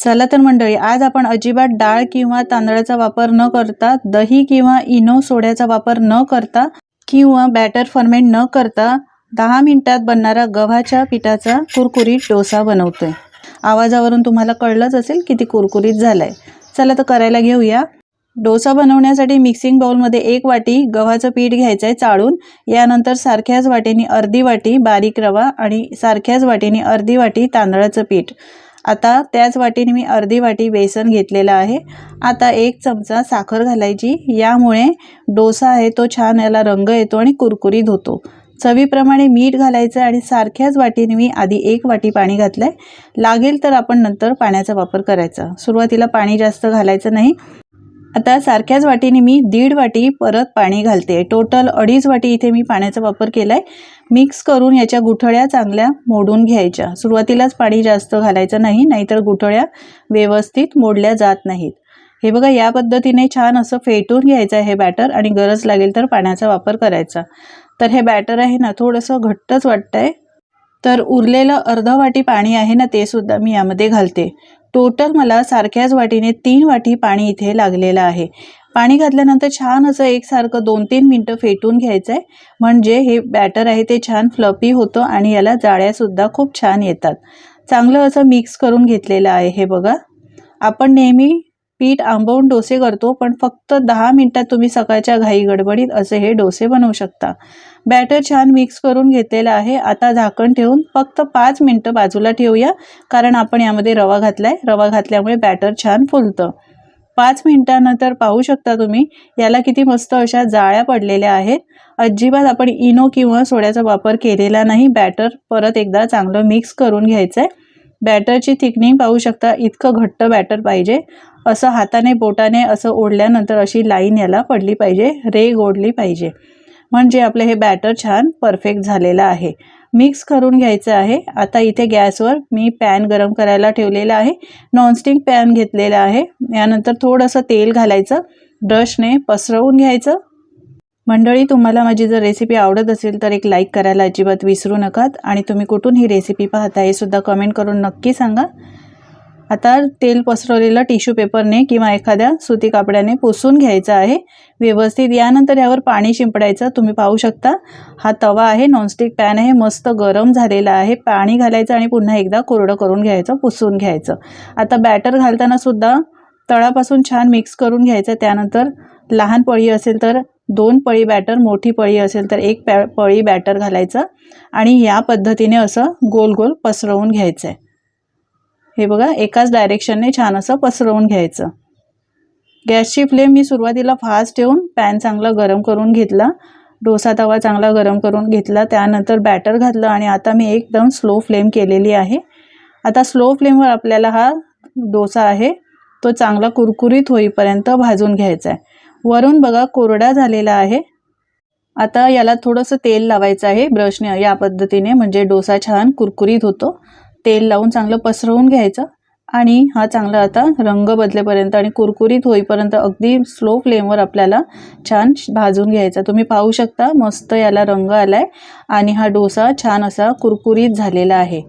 चला तर मंडळी आज आपण अजिबात डाळ किंवा तांदळाचा वापर न करता दही किंवा इनो सोड्याचा वापर न करता किंवा बॅटर फर्मेंट न करता दहा मिनिटात बनणारा गव्हाच्या पिठाचा कुरकुरीत डोसा बनवतोय. आवाजावरून तुम्हाला कळलंच असेल किती कुरकुरीत झालाय. चला तर करायला घेऊया. डोसा बनवण्यासाठी मिक्सिंग बाउलमध्ये एक वाटी गव्हाचं पीठ घ्यायचं आहे चाळून. यानंतर सारख्याच वाटीने अर्धी वाटी बारीक रवा आणि सारख्याच वाटीने अर्धी वाटी तांदळाचं पीठ. आता त्याच वाटीने मी अर्धी वाटी बेसन घेतलेलं आहे. आता एक चमचा साखर घालायची. यामुळे डोसा आहे तो छान याला रंग येतो आणि कुरकुरीत होतो. चवीप्रमाणे मीठ घालायचं आणि सारख्याच वाटीने मी आधी एक वाटी पाणी घातलं आहे लागेल तर आपण नंतर पाण्याचा वापर करायचा. सुरुवातीला पाणी जास्त घालायचं नाही. आता सारख्याच वाटीने मी दीड वाटी परत पाणी घालते. टोटल अडीच वाटी इथे मी पाण्याचा वापर केला आहे मिक्स करून याच्या गुठळ्या चांगल्या मोडून घ्यायच्या. सुरुवातीलाच पाणी जास्त घालायचं नाही नाहीतर गुठळ्या व्यवस्थित मोडल्या जात नाहीत. हे बघा या पद्धतीने छान असं फेटून घ्यायचं आहे हे बॅटर आणि गरज लागेल तर पाण्याचा वापर करायचा. तर हे बॅटर आहे ना थोडंसं घट्टच वाटतंय. तर उरलेलं अर्ध वाटी पाणी आहे ना ते सुद्धा मी यामध्ये घालते. टोटल मला सारख्याच वाटीने तीन वाटी पाणी इथे लागलेलं आहे. पाणी घातल्यानंतर छान असं एकसारखं दोन तीन मिनटं फेटून घ्यायचं आहे म्हणजे हे बॅटर आहे ते छान फ्लपी होतं आणि याला जाळ्यासुद्धा खूप छान येतात. चांगलं असं मिक्स करून घेतलेलं आहे हे बघा. आपण नेहमी पीठ आंबवून डोसे करतो पण फक्त दहा मिनटात तुम्ही सकाळच्या घाई गडबडीत असे हे डोसे बनवू शकता. बॅटर छान मिक्स करून घेतलेलं आहे. आता झाकण ठेवून फक्त पाच मिनटं बाजूला ठेवूया कारण आपण यामध्ये रवा घातलाय. रवा घातल्यामुळे बॅटर छान फुलतं. पाच मिनिटानंतर पाहू शकता तुम्ही याला किती मस्त अशा जाळ्या पडलेल्या आहेत. अजिबात आपण इनो किंवा सोड्याचा वापर केलेला नाही. बॅटर परत एकदा चांगलं मिक्स करून घ्यायचं आहे बॅटरची थिकनिंग पाहू शकता इतकं घट्ट बॅटर पाहिजे. असं हाताने बोटाने असं ओढल्यानंतर अशी लाईन याला पडली पाहिजे रेग ओढली पाहिजे. म्हणजे आपलं हे बॅटर छान परफेक्ट झालेलं आहे. मिक्स करून घ्यायचं आहे. आता इथे गॅसवर मी पॅन गरम करायला ठेवलेला आहे. नॉनस्टिक पॅन घेतलेला आहे. यानंतर थोडंसं तेल घालायचं. ब्रशने पसरवून घ्यायचं. मंडळी तुम्हाला माझी जर रेसिपी आवडत असेल तर एक लाईक करायला अजिबात विसरू नकात आणि तुम्ही कुठून ही रेसिपी पाहता हे सुद्धा कमेंट करून नक्की सांगा. आता तेल पसरवलेलं टिश्यू पेपरने किंवा एखाद्या सुती कापड्याने पुसून घ्यायचं आहे. व्यवस्थित यानंतर यावर पाणी शिंपडायचं. तुम्ही पाहू शकता हा तवा आहे नॉनस्टिक पॅन आहे मस्त गरम झालेला आहे. पाणी घालायचं आणि पुन्हा एकदा कोरडं करून घ्यायचं पुसून घ्यायचं. आता बॅटर घालताना सुद्धा तळापासून छान मिक्स करून घ्यायचं. त्यानंतर लहान पळी असेल तर दोन पळी बॅटर मोठी पळी असेल तर एक पॅ पळी बॅटर घालायचं आणि या पद्धतीने असं गोल गोल पसरवून घ्यायचं आहे हे बघा एकाच डायरेक्शनने छान असं पसरवून घ्यायचं. गॅसची फ्लेम मी सुरुवातीला फास्ट ठेवून पॅन चांगला गरम करून घेतला. डोसा तवा चांगला गरम करून घेतला. त्यानंतर बॅटर घातलं आणि आता मी एकदम स्लो फ्लेम केलेली आहे. आता स्लो फ्लेमवर आपल्याला हा डोसा आहे तो चांगला कुरकुरीत होईपर्यंत भाजून घ्यायचा आहे वरून बघा कोरडा झालेला आहे. आता याला थोडंसं तेल लावायचं आहे ब्रशने या पद्धतीने. म्हणजे डोसा छान कुरकुरीत होतो. तेल लावून चांगलं पसरवून घ्यायचं. आणि हा चांगला आता रंग बदलेपर्यंत आणि कुरकुरीत होईपर्यंत अगदी स्लो फ्लेमवर आपल्याला छान भाजून घ्यायचा. तुम्ही पाहू शकता मस्त याला रंग आलाय. आणि हा डोसा छान असा कुरकुरीत झालेला आहे.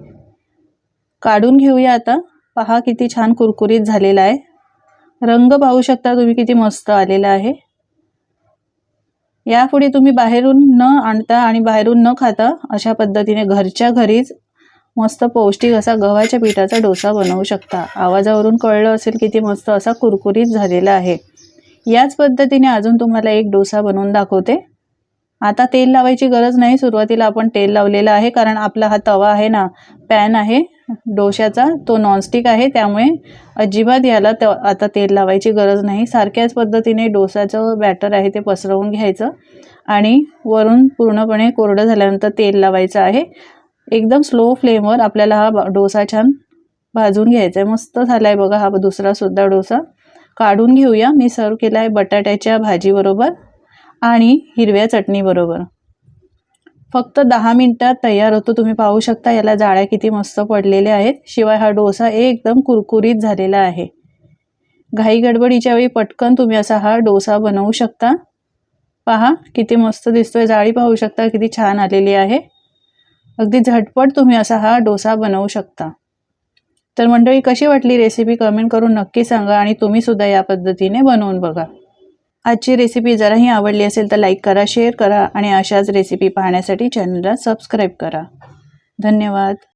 काढून घेऊया आता. पहा किती छान कुरकुरीत झालेला आहे. रंग पाहू शकता तुम्ही किती मस्त आलेला आहे. यापुढे तुम्ही बाहेरून न आणता आणि बाहेरून न खाता अशा पद्धतीने घरच्या घरीच मस्त पौष्टिक असा गव्हाच्या पिठाचा डोसा बनवू शकता. आवाजावरून कळलं असेल किती मस्त असा कुरकुरीत झालेला आहे. याच पद्धतीने अजून तुम्हाला एक डोसा बनवून दाखवते. आता तेल लावायची गरज नाही. सुरुवातीला आपण तेल लावलेलं आहे कारण आपला हा तवा आहे ना पॅन आहे डोशाचा तो नॉनस्टिक आहे त्यामुळे अजिबात याला त आता तेल लावायची गरज नाही. सारख्याच पद्धतीने डोसाचं बॅटर आहे ते पसरवून घ्यायचं आणि वरून पूर्णपणे कोरडं झाल्यानंतर तेल लावायचं आहे. एकदम स्लो फ्लेमवर आपल्याला हा डोसा छान भाजून घ्यायचा आहे. मस्त झाला आहे बघा हा दुसरासुद्धा डोसा. काढून घेऊया. मी सर्व केला आहे बटाट्याच्या भाजीबरोबर. आणि हिरव्या चटणीबरोबर फक्त दहा मिनटात तयार होतो. तुम्ही पाहू शकता याला जाळ्या किती मस्त पडलेल्या आहेत. शिवाय हा डोसा एकदम कुरकुरीत झालेला आहे. घाई गडबडीच्या वेळी पटकन तुम्ही असा हा डोसा बनवू शकता. पहा किती मस्त दिसतोय. जाळी पाहू शकता किती छान आलेली आहे. अगदी झटपट तुम्ही असा हा डोसा बनवू शकता. तर मंडळी कशी वाटली रेसिपी कमेंट करून नक्की सांगा आणि तुम्हीसुद्धा या पद्धतीने बनवून बघा. आजची रेसिपी जराही आवडली असेल तर लाईक करा शेअर करा आणि अशाच रेसिपी पाहण्यासाठी चॅनलला सबस्क्राईब करा. धन्यवाद.